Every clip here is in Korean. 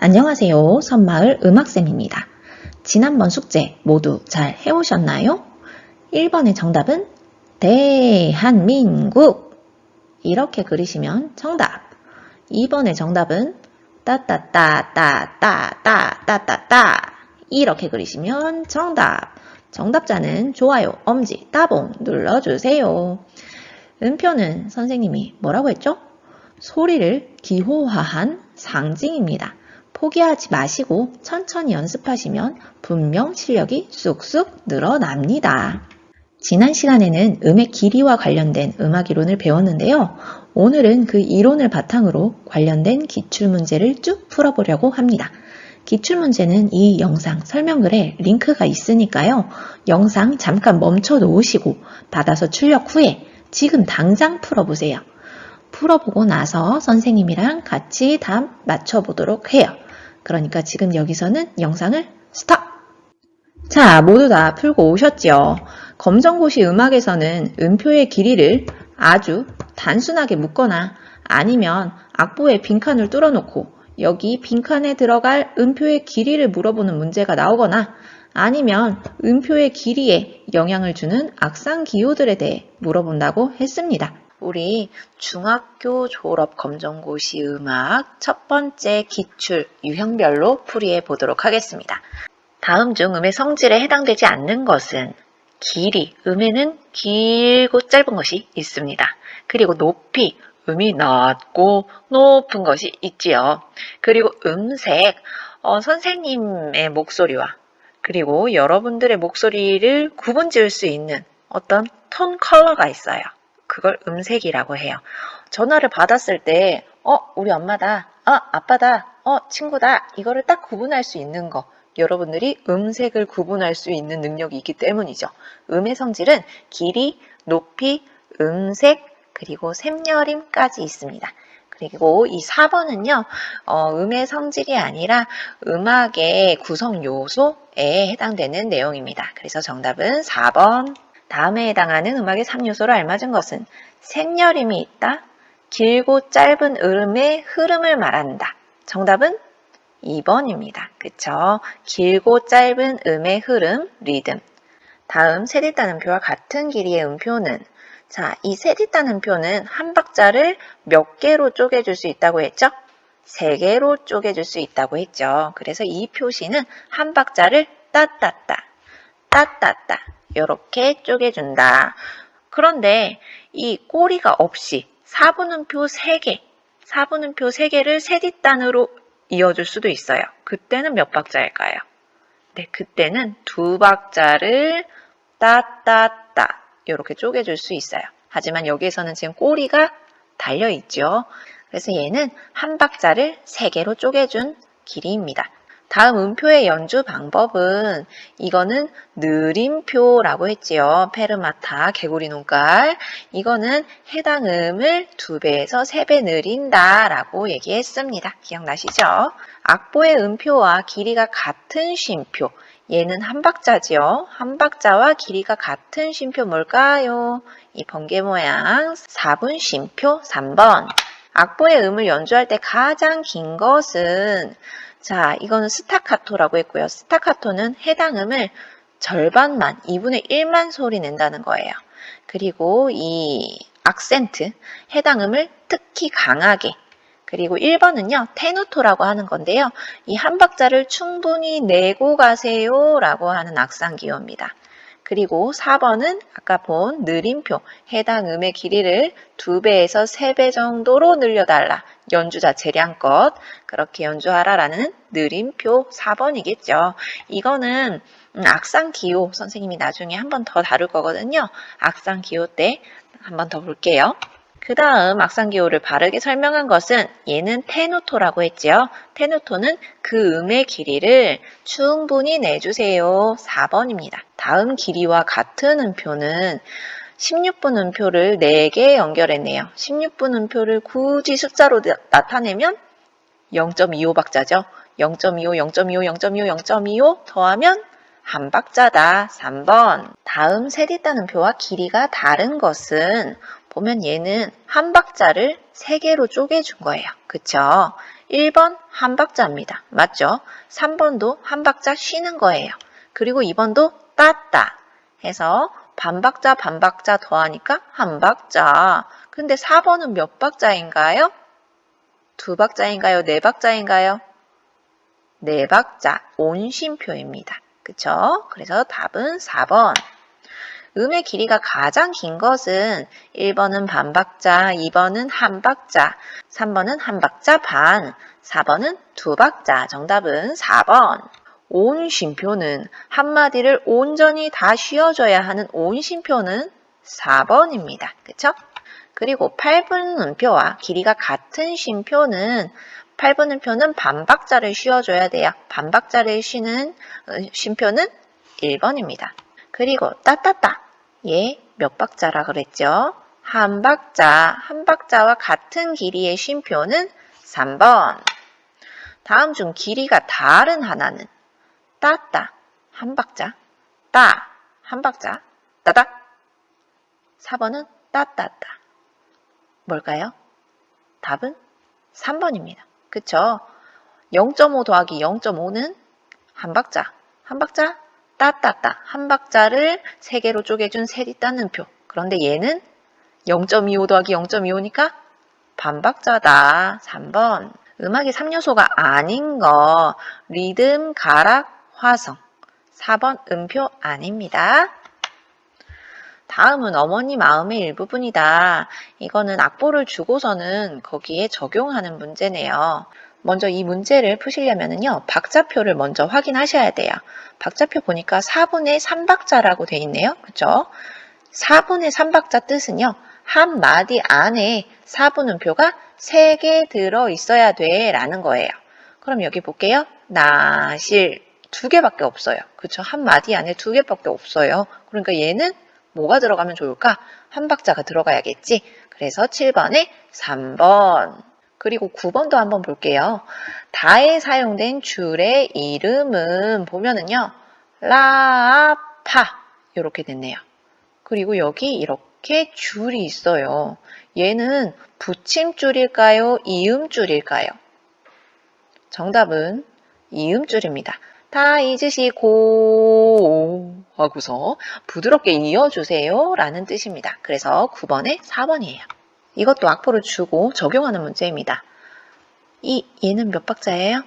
안녕하세요. 선마을 음악쌤입니다. 지난번 숙제 모두 잘 해오셨나요? 1번의 정답은 대한민국. 이렇게 그리시면 정답. 2번의 정답은 따따따따따따따따따. 이렇게 그리시면 정답. 정답자는 좋아요, 엄지, 따봉 눌러주세요. 음표는 선생님이 뭐라고 했죠? 소리를 기호화한 상징입니다. 포기하지 마시고 천천히 연습하시면 분명 실력이 쑥쑥 늘어납니다. 지난 시간에는 음의 길이와 관련된 음악 이론을 배웠는데요. 오늘은 그 이론을 바탕으로 관련된 기출문제를 쭉 풀어보려고 합니다. 기출문제는 이 영상 설명글에 링크가 있으니까요. 영상 잠깐 멈춰 놓으시고 받아서 출력 후에 지금 당장 풀어보세요. 풀어보고 나서 선생님이랑 같이 답 맞춰보도록 해요. 그러니까 지금 여기서는 영상을 스톱! 자, 모두 다 풀고 오셨죠? 검정고시 음악에서는 음표의 길이를 아주 단순하게 묶거나 아니면 악보에 빈칸을 뚫어놓고 여기 빈칸에 들어갈 음표의 길이를 물어보는 문제가 나오거나 아니면 음표의 길이에 영향을 주는 악상 기호들에 대해 물어본다고 했습니다. 우리 중학교 졸업 검정고시 음악 첫 번째 기출 유형별로 풀이해 보도록 하겠습니다. 다음 중 음의 성질에 해당되지 않는 것은 길이, 음에는 길고 짧은 것이 있습니다. 그리고 높이, 음이 낮고 높은 것이 있지요. 그리고 음색, 어, 선생님의 목소리와 그리고 여러분들의 목소리를 구분 지을 수 있는 어떤 톤 컬러가 있어요. 그걸 음색이라고 해요. 전화를 받았을 때, 어, 우리 엄마다, 어, 아빠다, 어, 친구다, 이거를 딱 구분할 수 있는 거. 여러분들이 음색을 구분할 수 있는 능력이 있기 때문이죠. 음의 성질은 길이, 높이, 음색, 그리고 샘여림까지 있습니다. 그리고 이 4번은요, 어, 음의 성질이 아니라 음악의 구성 요소에 해당되는 내용입니다. 그래서 정답은 4번. 다음에 해당하는 음악의 3요소를 알맞은 것은 생여림이 있다. 길고 짧은 음의 흐름을 말한다. 정답은 2번입니다. 그쵸? 길고 짧은 음의 흐름, 리듬. 다음 셋 있다는 표와 같은 길이의 음표는 자, 이셋 있다는 표는 한 박자를 몇 개로 쪼개줄 수 있다고 했죠? 세 개로 쪼개줄 수 있다고 했죠. 그래서 이 표시는 한 박자를 따따따, 따따따 이렇게 쪼개준다. 그런데 이 꼬리가 없이 4분음표 3개, 4분음표 3개를 셋뒷단으로 이어줄 수도 있어요. 그때는 몇 박자일까요? 네, 그때는 두 박자를 따따따 이렇게 쪼개줄 수 있어요. 하지만 여기에서는 지금 꼬리가 달려 있죠. 그래서 얘는 한 박자를 세 개로 쪼개준 길이입니다. 다음 음표의 연주 방법은 이거는 느림표라고 했지요. 페르마타, 개구리 눈깔. 이거는 해당 음을 두 배에서 세 배 느린다 라고 얘기했습니다. 기억나시죠? 악보의 음표와 길이가 같은 쉼표. 얘는 한 박자지요. 한 박자와 길이가 같은 쉼표 뭘까요? 이 번개 모양 4분 쉼표 3번. 악보의 음을 연주할 때 가장 긴 것은 자, 이거는 스타카토라고 했고요. 스타카토는 해당 음을 절반만, 2분의 1만 소리 낸다는 거예요. 그리고 이 악센트, 해당 음을 특히 강하게. 그리고 1번은요, 테누토라고 하는 건데요. 이 한 박자를 충분히 내고 가세요 라고 하는 악상 기호입니다. 그리고 4번은 아까 본 느림표, 해당 음의 길이를 2배에서 3배 정도로 늘려달라. 연주자 재량껏 그렇게 연주하라라는 느림표 4번이겠죠. 이거는 음, 악상 기호 선생님이 나중에 한 번 더 다룰 거거든요. 악상 기호 때 한 번 더 볼게요. 그 다음 악상 기호를 바르게 설명한 것은 얘는 테누토라고 했지요. 테누토는 그 음의 길이를 충분히 내주세요. 4번입니다. 다음 길이와 같은 음표는 16분 음표를 4개 연결했네요. 16분 음표를 굳이 숫자로 나타내면 0.25 박자죠. 0.25, 0.25, 0.25, 0.25 더하면 한 박자다. 3번. 다음 셋 있다는 표와 길이가 다른 것은 보면 얘는 한 박자를 3개로 쪼개준 거예요. 그쵸? 1번 한 박자입니다. 맞죠? 3번도 한 박자 쉬는 거예요. 그리고 2번도 따따 해서 반박자 반박자 더하니까 한 박자. 근데 4번은 몇 박자인가요? 두 박자인가요? 네 박자인가요? 네 박자 온심표입니다. 그쵸? 그래서 답은 4번. 음의 길이가 가장 긴 것은 1번은 반 박자, 2번은 한 박자, 3번은 한 박자 반, 4번은 두 박자. 정답은 4번. 온심표는 한마디를 온전히 다 쉬어줘야 하는 온심표는 4번입니다. 그쵸? 그리고 8분 음표와 길이가 같은 쉼표는 8분 음표는 반박자를 쉬어줘야 돼요. 반박자를 쉬는 어, 쉼표는 1번입니다. 그리고 따따따 얘몇 박자라 그랬죠? 한 박자, 한 박자와 같은 길이의 쉼표는 3번. 다음 중 길이가 다른 하나는 따따 한 박자, 따 한 박자, 따다 4번은 따따따. 뭘까요? 답은 3번입니다. 그쵸? 0.5 더하기 0.5는 한 박자, 한 박자, 따따따. 한 박자를 세 개로 쪼개준 셋이 따는표. 그런데 얘는 0.25 더하기 0.25니까 반박자다. 3번. 음악이 3요소가 아닌 거. 리듬, 가락, 화성. 4번 음표 아닙니다. 다음은 어머니 마음의 일부분이다. 이거는 악보를 주고서는 거기에 적용하는 문제네요. 먼저 이 문제를 푸시려면요. 박자표를 먼저 확인하셔야 돼요. 박자표 보니까 4분의 3박자라고 돼 있네요. 그쵸? 4분의 3박자 뜻은요. 한 마디 안에 4분음표가 3개 들어 있어야 돼 라는 거예요. 그럼 여기 볼게요. 나실 두 개밖에 없어요. 그쵸? 한 마디 안에 두 개밖에 없어요. 그러니까 얘는 뭐가 들어가면 좋을까? 한 박자가 들어가야겠지. 그래서 7번에 3번. 그리고 9번도 한번 볼게요. 다에 사용된 줄의 이름은 보면은요. 라파 이렇게 됐네요. 그리고 여기 이렇게 줄이 있어요. 얘는 붙임줄일까요? 이음줄일까요? 정답은 이음줄입니다. 다 잊으시고 하고서 부드럽게 이어주세요 라는 뜻입니다. 그래서 9번에 4번이에요. 이것도 악보를 주고 적용하는 문제입니다. 이 얘는 몇 박자예요?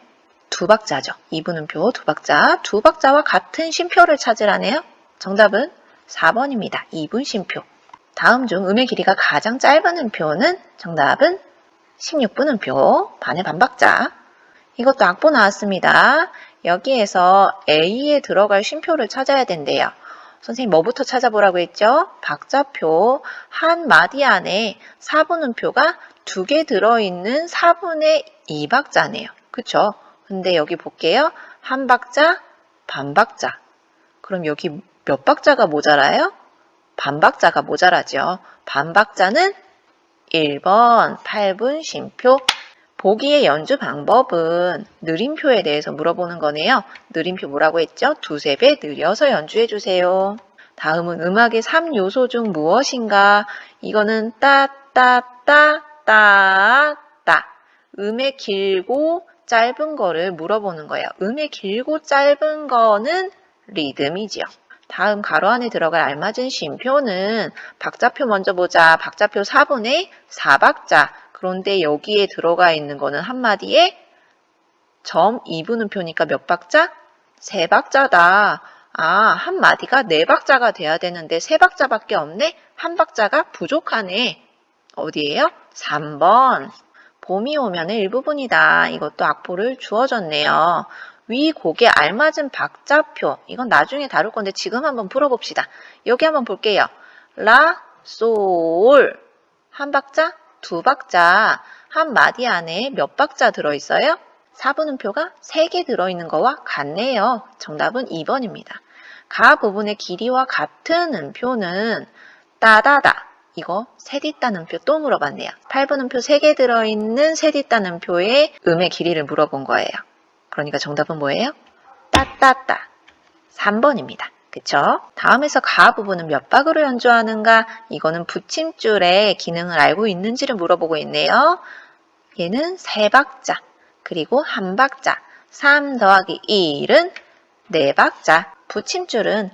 두 박자죠. 이분음표 두 박자. 두 박자와 같은 쉼표를 찾으라네요. 정답은 4번입니다. 2분 쉼표. 다음 중 음의 길이가 가장 짧은 음표는 정답은 16분 음표. 반의 반박자. 이것도 악보 나왔습니다. 여기에서 A에 들어갈 쉼표를 찾아야 된대요. 선생님 뭐부터 찾아보라고 했죠? 박자표 한 마디 안에 4분음표가 두 개 들어있는 4분의 2박자네요. 그쵸? 근데 여기 볼게요. 한 박자, 반 박자. 그럼 여기 몇 박자가 모자라요? 반 박자가 모자라죠. 반 박자는 1번 8분 쉼표 보기의 연주 방법은 느림표에 대해서 물어보는 거네요. 느림표 뭐라고 했죠? 두세 배 느려서 연주해 주세요. 다음은 음악의 3요소 중 무엇인가? 이거는 따, 따, 따, 따, 따. 음의 길고 짧은 거를 물어보는 거예요. 음의 길고 짧은 거는 리듬이지요. 다음 가로 안에 들어갈 알맞은 쉼표는 박자표 먼저 보자. 박자표 4분의 4박자. 그런데 여기에 들어가 있는 거는 한마디에 점 2분음표니까 몇 박자? 세 박자다. 아, 한 마디가 네 박자가 돼야 되는데 세 박자밖에 없네? 한 박자가 부족하네. 어디예요? 3번. 봄이 오면의 일부분이다. 이것도 악보를 주어졌네요. 위 곡에 알맞은 박자표. 이건 나중에 다룰 건데 지금 한번 풀어봅시다. 여기 한번 볼게요. 라, 솔. 한 박자, 두 박자, 한 마디 안에 몇 박자 들어있어요? 4분음표가 3개 들어있는 거와 같네요. 정답은 2번입니다. 가 부분의 길이와 같은 음표는 따다다. 이거 셋 있다는 음표 또 물어봤네요. 8분음표 3개 들어있는 셋 있다는 표의 음의 길이를 물어본 거예요. 그러니까 정답은 뭐예요? 따따따. 3번입니다. 그쵸? 다음에서 가 부분은 몇 박으로 연주하는가? 이거는 붙임줄의 기능을 알고 있는지를 물어보고 있네요. 얘는 세 박자. 그리고 한 박자. 3 더하기 1은 네 박자. 붙임줄은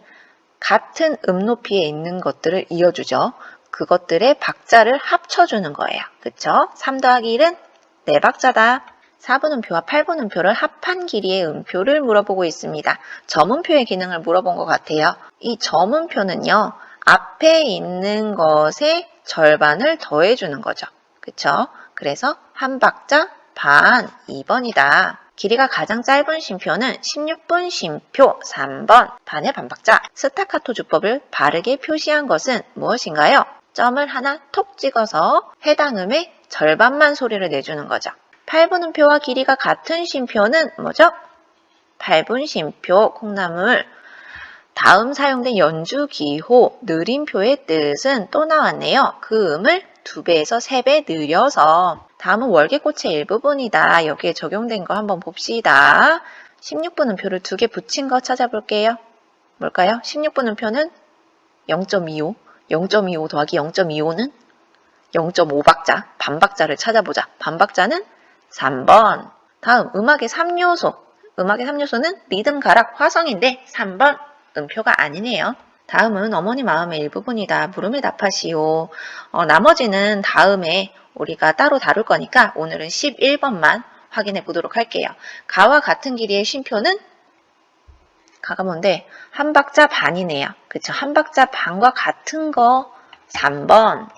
같은 음높이에 있는 것들을 이어주죠. 그것들의 박자를 합쳐주는 거예요. 그쵸? 3 더하기 1은 네 박자다. 4분 음표와 8분 음표를 합한 길이의 음표를 물어보고 있습니다. 점음표의 기능을 물어본 것 같아요. 이 점음표는요, 앞에 있는 것의 절반을 더해주는 거죠. 그쵸? 그래서 한 박자 반 2번이다. 길이가 가장 짧은 쉼표는 16분 쉼표 3번 반의 반박자. 스타카토 주법을 바르게 표시한 것은 무엇인가요? 점을 하나 톡 찍어서 해당 음의 절반만 소리를 내주는 거죠. 8분 음표와 길이가 같은 쉼표는 뭐죠? 8분 쉼표 콩나물 다음 사용된 연주 기호 느림표의 뜻은 또 나왔네요. 그 음을 두 배에서 세배 늘려서 다음은 월계꽃의 일부분이다. 여기에 적용된 거 한번 봅시다. 16분 음표를 두 개 붙인 거 찾아볼게요. 뭘까요? 16분 음표는 0.25, 0.25 더하기 0.25는 0.5박자, 반박자를 찾아보자. 반박자는 3번. 다음 음악의 3요소. 음악의 3요소는 리듬, 가락, 화성인데 3번 음표가 아니네요. 다음은 어머니 마음의 일부분이다. 물음에 답하시오. 어, 나머지는 다음에 우리가 따로 다룰 거니까 오늘은 11번만 확인해 보도록 할게요. 가와 같은 길이의 쉼표는 가가 뭔데 한 박자 반이네요. 그쵸? 한 박자 반과 같은 거 3번.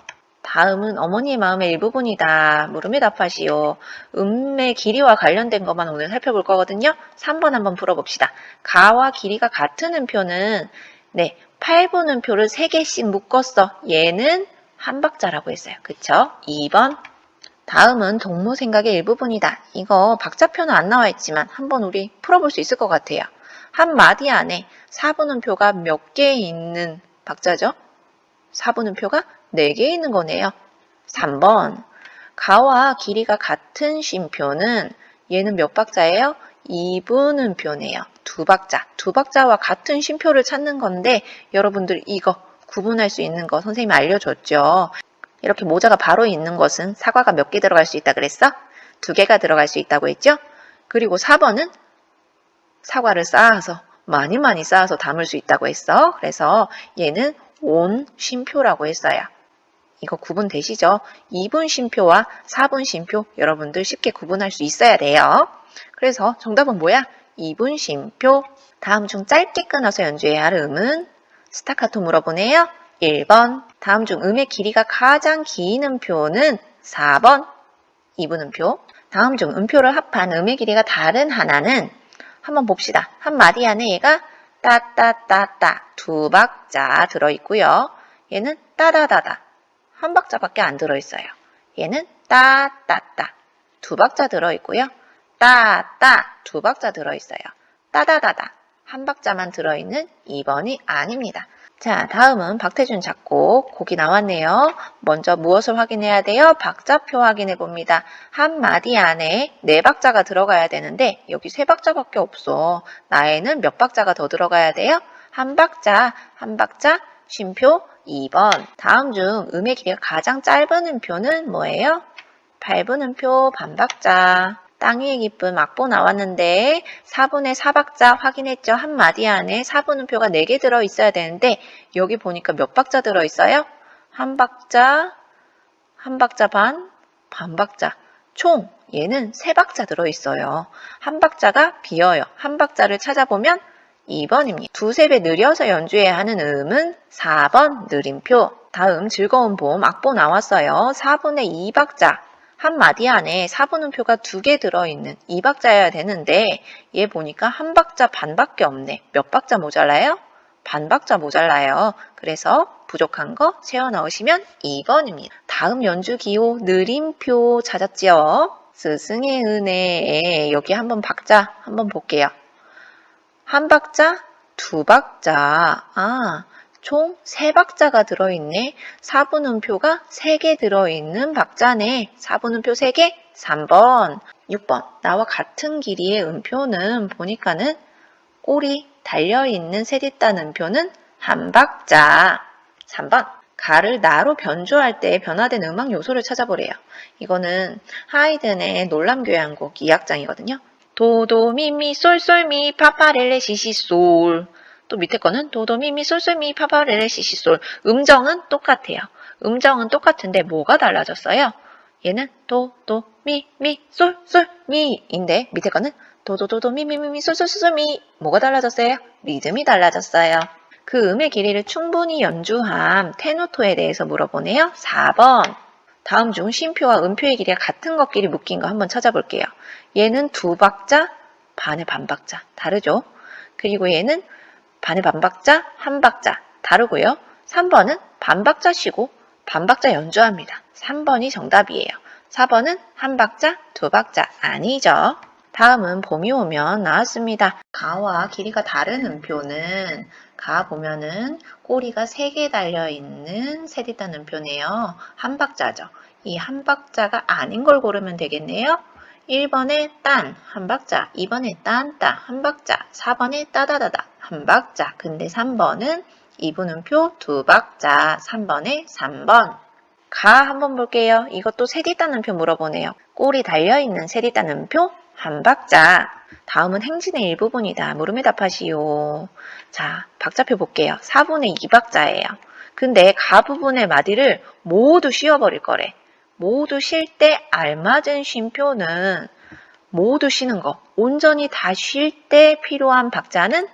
다음은 어머니의 마음의 일부분이다. 물음에 답하시오. 음의 길이와 관련된 것만 오늘 살펴볼 거거든요. 3번 한번 풀어봅시다. 가와 길이가 같은 음표는 네, 8분 음표를 3개씩 묶었어. 얘는 한 박자라고 했어요. 그쵸? 2번. 다음은 동무 생각의 일부분이다. 이거 박자표는 안 나와 있지만 한번 우리 풀어볼 수 있을 것 같아요. 한 마디 안에 4분 음표가 몇 개 있는 박자죠? 4분 음표가 4개 있는 거네요. 3번. 가와 길이가 같은 쉼표는 얘는 몇 박자예요? 2분 음표네요. 두 박자. 두 박자와 같은 쉼표를 찾는 건데 여러분들 이거 구분할 수 있는 거 선생님이 알려줬죠. 이렇게 모자가 바로 있는 것은 사과가 몇 개 들어갈 수 있다 그랬어? 두 개가 들어갈 수 있다고 했죠? 그리고 4번은 사과를 쌓아서 많이 많이 쌓아서 담을 수 있다고 했어. 그래서 얘는 온 쉼표라고 했어요. 이거 구분 되시죠? 2분 쉼표와 4분 쉼표 여러분들 쉽게 구분할 수 있어야 돼요. 그래서 정답은 뭐야? 2분 쉼표. 다음 중 짧게 끊어서 연주해야 할 음은 스타카토 물어보네요. 1번. 다음 중 음의 길이가 가장 긴 음표는 4번. 2분 음표. 다음 중 음표를 합한 음의 길이가 다른 하나는 한번 봅시다. 한 마디 안에 얘가 따따따따 두 박자 들어있고요. 얘는 따다다다 한 박자밖에 안 들어있어요. 얘는 따따따 두 박자 들어있고요. 따따 두 박자 들어있어요. 따다다다 한 박자만 들어있는 2번이 아닙니다. 자, 다음은 박태준 작곡 곡이 나왔네요. 먼저 무엇을 확인해야 돼요? 박자표 확인해 봅니다. 한 마디 안에 네 박자가 들어가야 되는데 여기 세 박자밖에 없어. 나에는 몇 박자가 더 들어가야 돼요? 한 박자, 한 박자, 쉼표 2번. 다음 중 음의 길이가 가장 짧은 음표는 뭐예요? 8분 음표 반박자. 땅 위의 기쁨 악보 나왔는데 4분의 4박자 확인했죠? 한 마디 안에 4분 음표가 4개 들어 있어야 되는데 여기 보니까 몇 박자 들어 있어요? 한 박자, 한 박자 반, 반 박자. 총 얘는 세 박자 들어 있어요. 한 박자가 비어요. 한 박자를 찾아보면 2번입니다. 두세 배 느려서 연주해야 하는 음은 4번 느림표. 다음 즐거운 봄 악보 나왔어요. 4분의 2박자. 한 마디 안에 4분음표가 두 개 들어있는 2박자여야 되는데 얘 보니까 한 박자 반밖에 없네. 몇 박자 모자라요? 반박자 모자라요. 그래서 부족한 거 채워 넣으시면 2번입니다. 다음 연주 기호 느림표 찾았지요? 스승의 은혜에 여기 한번 박자 한번 볼게요. 한 박자, 두 박자. 아, 총 3박자가 들어있네. 4분음표가 3개 들어있는 박자네. 4분음표 3개? 3번. 6번. 나와 같은 길이의 음표는 보니까는 꼬리 달려있는 세디딴 음표는 한 박자. 3번. 가를 나로 변조할 때 변화된 음악 요소를 찾아보래요. 이거는 하이든의 놀람 교향곡 2악장이거든요. 도도미미 쏠쏠미 파파렐레 시시솔 또 밑에 거는 도도미미 쏠쏠미 파파렐레 시시솔 음정은 똑같아요. 음정은 똑같은데 뭐가 달라졌어요? 얘는 도도미미 솔솔미인데 밑에 거는 도도도도미미미미 솔솔솔미 뭐가 달라졌어요? 리듬이 달라졌어요. 그 음의 길이를 충분히 연주한 테노토에 대해서 물어보네요. 4번. 다음 중 쉼표와 음표의 길이가 같은 것끼리 묶인 거 한번 찾아볼게요. 얘는 두 박자, 반의 반 박자. 다르죠? 그리고 얘는 반의 반 박자, 한 박자. 다르고요. 3번은 반 박자 쉬고 반 박자 연주합니다. 3번이 정답이에요. 4번은 한 박자, 두 박자. 아니죠? 다음은 봄이 오면 나왔습니다. 가와 길이가 다른 음표는 가 보면은 꼬리가 3개 달려있는 세디단 음표네요. 한 박자죠. 이 한 박자가 아닌 걸 고르면 되겠네요. 1번에 딴, 한 박자, 2번에 딴 따, 한 박자, 4번에 따다다다, 한 박자. 근데 3번은 이분음표 두 박자, 3번에 3번. 가 한번 볼게요. 이것도 세디단 음표 물어보네요. 꼬리 달려있는 세디단 음표 한 박자. 다음은 행진의 일부분이다. 물음에 답하시오. 자, 박자표 볼게요. 4분의 2박자예요. 근데 가 부분의 마디를 모두 씌워버릴 거래. 모두 쉴 때 알맞은 쉼표는 모두 쉬는 거. 온전히 다 쉴 때 필요한 박자는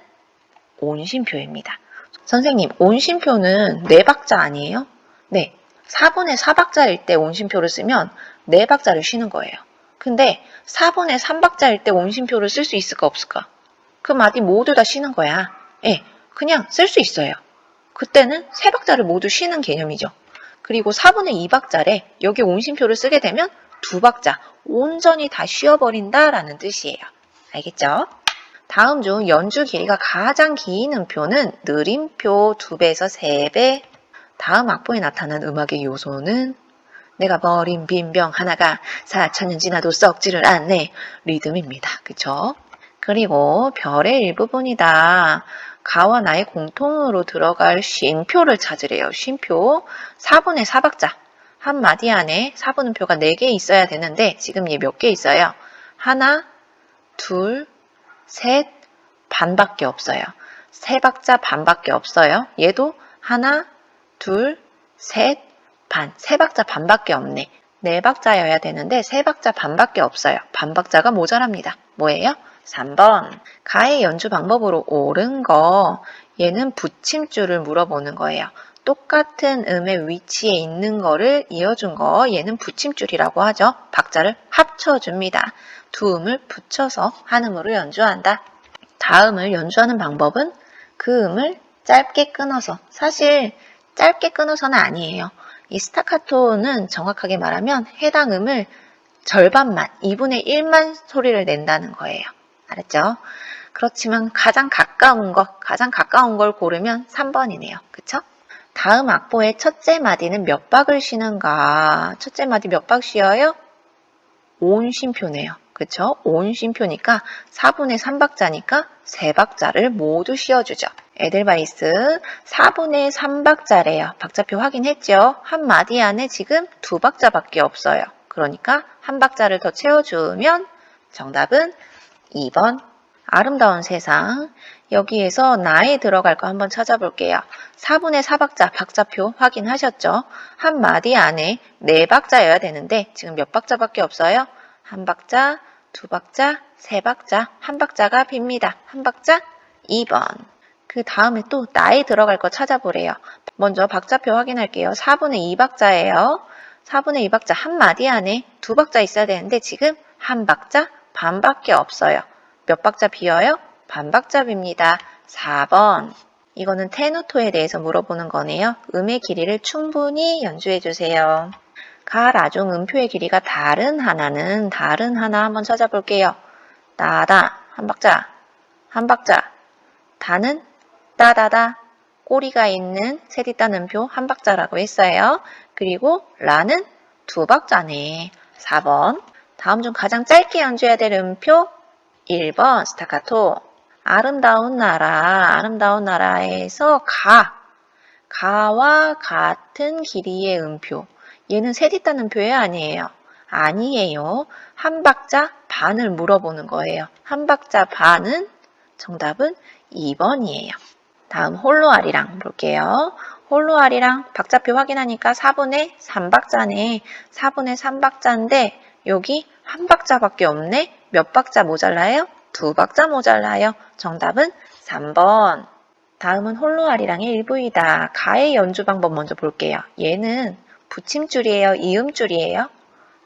온쉼표입니다. 선생님, 온쉼표는 네 박자 아니에요? 네. 4분의 4박자일 때 온쉼표를 쓰면 네 박자를 쉬는 거예요. 근데 4분의 3박자일 때 온심표를 쓸 수 있을까 없을까? 그 마디 모두 다 쉬는 거야. 예, 그냥 쓸 수 있어요. 그때는 세 박자를 모두 쉬는 개념이죠. 그리고 4분의 2박자래 여기 온심표를 쓰게 되면 두 박자 온전히 다 쉬어버린다 라는 뜻이에요. 알겠죠? 다음 중 연주 길이가 가장 긴 음표는 느림표 2배에서 3배. 다음 악보에 나타난 음악의 요소는 내가 버린 빈 병 하나가 4천년 지나도 썩지를 않네. 리듬입니다. 그쵸? 그리고 별의 일부분이다. 가와 나의 공통으로 들어갈 쉼표를 찾으래요. 쉼표. 4분의 4박자. 한 마디 안에 4분음표가 4개 있어야 되는데 지금 얘 몇 개 있어요? 하나, 둘, 셋, 반밖에 없어요. 세 박자 반밖에 없어요. 얘도 하나, 둘, 셋, 반, 세 박자 반밖에 없네. 네 박자여야 되는데 세 박자 반밖에 없어요. 반 박자가 모자랍니다. 뭐예요? 3번. 가의 연주 방법으로 옳은 거. 얘는 붙임줄을 물어보는 거예요. 똑같은 음의 위치에 있는 거를 이어준 거. 얘는 붙임줄이라고 하죠. 박자를 합쳐줍니다. 두 음을 붙여서 한 음으로 연주한다. 다음을 연주하는 방법은 그 음을 짧게 끊어서 사실 짧게 끊어서는 아니에요. 이 스타카토는 정확하게 말하면 해당 음을 절반만, 2분의 1만 소리를 낸다는 거예요. 알았죠? 그렇지만 가장 가까운 것, 가장 가까운 걸 고르면 3번이네요. 그쵸? 다음 악보의 첫째 마디는 몇 박을 쉬는가? 첫째 마디 몇 박 쉬어요? 온 쉼표네요. 그쵸? 온 쉼표니까 4분의 3박자니까 3박자를 모두 씌워주죠. 에델바이스 4분의 3박자래요. 박자표 확인했죠? 한 마디 안에 지금 두 박자밖에 없어요. 그러니까 한 박자를 더 채워주면 정답은 2번 아름다운 세상 여기에서 나에 들어갈 거 한번 찾아볼게요. 4분의 4박자 박자표 확인하셨죠? 한 마디 안에 네 박자여야 되는데 지금 몇 박자밖에 없어요? 한 박자, 두 박자, 세 박자, 한 박자가 빕니다. 한 박자 2번. 그 다음에 또 나에 들어갈 거 찾아보래요. 먼저 박자표 확인할게요. 4분의 2박자예요. 4분의 2박자 한 마디 안에 두 박자 있어야 되는데 지금 한 박자 반밖에 없어요. 몇 박자 비어요? 반 박자 빕니다. 4번. 이거는 테누토에 대해서 물어보는 거네요. 음의 길이를 충분히 연주해 주세요. 가, 라중, 음표의 길이가 다른 하나는 다른 하나 한번 찾아볼게요. 따다, 한 박자, 한 박자. 다는 따다다, 꼬리가 있는 세디따 음표 한 박자라고 했어요. 그리고 라는 두 박자네. 4번. 다음 중 가장 짧게 연주해야 될 음표 1번 스타카토. 아름다운 나라, 아름다운 나라에서 가. 가와 같은 길이의 음표. 얘는 음표예요? 아니에요? 아니에요. 한 박자 반을 물어보는 거예요. 한 박자 반은 정답은 2번이에요. 다음 홀로아리랑 볼게요. 홀로아리랑 박자표 확인하니까 4분의 3박자네. 4분의 3박자인데 여기 한 박자밖에 없네. 몇 박자 모자라요? 두 박자 모자라요. 정답은 3번. 다음은 홀로아리랑의 일부이다. 가의 연주 방법 먼저 볼게요. 얘는 붙임줄이에요? 이음줄이에요?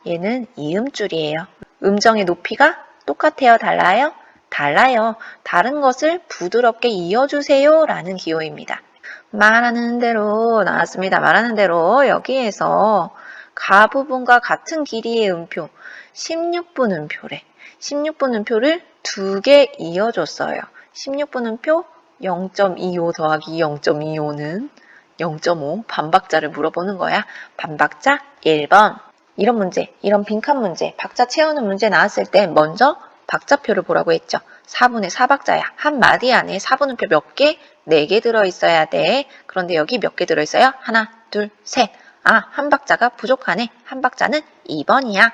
얘는 이음줄이에요. 음정의 높이가 똑같아요? 달라요? 달라요. 다른 것을 부드럽게 이어주세요. 라는 기호입니다. 말하는 대로 나왔습니다. 말하는 대로 여기에서 가 부분과 같은 길이의 음표 16분 음표래. 16분 음표를 두 개 이어줬어요. 16분 음표 0.25 더하기 0.25는 0.5 반박자를 물어보는 거야. 반박자 1번. 이런 문제, 이런 빈칸 문제, 박자 채우는 문제 나왔을 때 먼저 박자표를 보라고 했죠. 4분의 4박자야. 한 마디 안에 4분음표 몇 개? 4개 들어있어야 돼. 그런데 여기 몇 개 들어있어요? 하나, 둘, 셋. 아, 한 박자가 부족하네. 한 박자는 2번이야.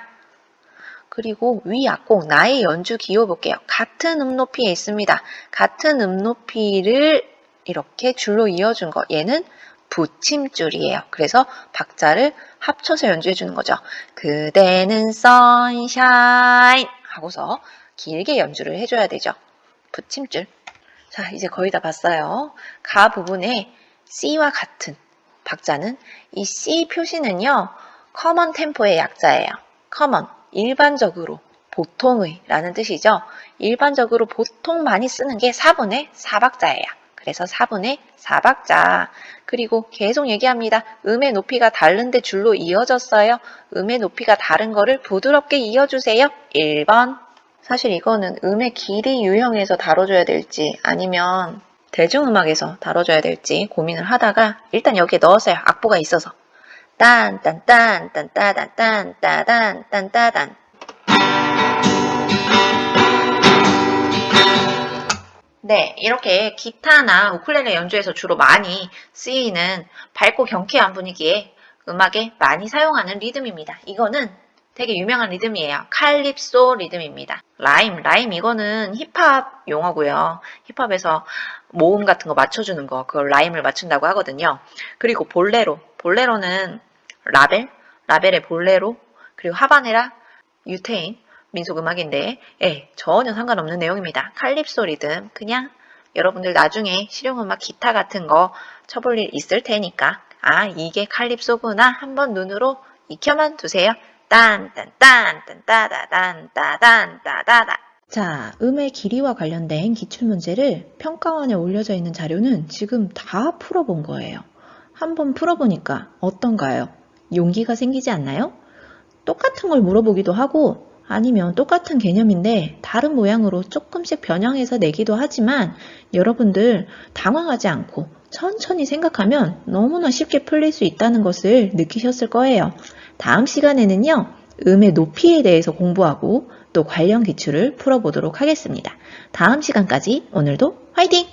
그리고 위 악곡 나의 연주 기호 볼게요. 같은 음 높이에 있습니다. 같은 음 높이를 이렇게 줄로 이어준 거. 얘는 붙임줄이에요. 그래서 박자를 합쳐서 연주해 주는 거죠. 그대는 선샤인 하고서 길게 연주를 해줘야 되죠. 붙임줄. 자, 이제 거의 다 봤어요. 가 부분에 C와 같은 박자는 이 C 표시는요. 커먼 템포의 약자예요. 커먼, 일반적으로, 보통의 라는 뜻이죠. 일반적으로 보통 많이 쓰는 게 4분의 4박자예요. 그래서 4분의 4박자. 그리고 계속 얘기합니다. 음의 높이가 다른데 줄로 이어졌어요. 음의 높이가 다른 거를 부드럽게 이어주세요. 1번. 사실 이거는 음의 길이 유형에서 다뤄줘야 될지 아니면 대중음악에서 다뤄줘야 될지 고민을 하다가 일단 여기에 넣었어요. 악보가 있어서. 딴딴딴 딴따단 딴따단 딴따단 네, 이렇게 기타나 우쿨렐레 연주에서 주로 많이 쓰이는 밝고 경쾌한 분위기의 음악에 많이 사용하는 리듬입니다. 이거는 되게 유명한 리듬이에요. 칼립소 리듬입니다. 라임, 라임 이거는 힙합 용어고요. 힙합에서 모음 같은 거 맞춰주는 거, 그걸 라임을 맞춘다고 하거든요. 그리고 볼레로, 볼레로는 라벨, 라벨의 볼레로, 그리고 하바네라, 유테인, 민속 음악인데, 예, 전혀 상관없는 내용입니다. 칼립소 리듬, 그냥 여러분들 나중에 실용음악 기타 같은 거 쳐볼 일 있을 테니까, 아, 이게 칼립소구나 한번 눈으로 익혀만 두세요. 딴, 딴, 딴, 딴, 따다, 딴, 따단, 따다다. 자, 음의 길이와 관련된 기출문제를 평가원에 올려져 있는 자료는 지금 다 풀어본 거예요. 한번 풀어보니까 어떤가요? 용기가 생기지 않나요? 똑같은 걸 물어보기도 하고 아니면 똑같은 개념인데 다른 모양으로 조금씩 변형해서 내기도 하지만 여러분들 당황하지 않고 천천히 생각하면 너무나 쉽게 풀릴 수 있다는 것을 느끼셨을 거예요. 다음 시간에는요, 음의 높이에 대해서 공부하고 또 관련 기출을 풀어보도록 하겠습니다. 다음 시간까지 오늘도 화이팅!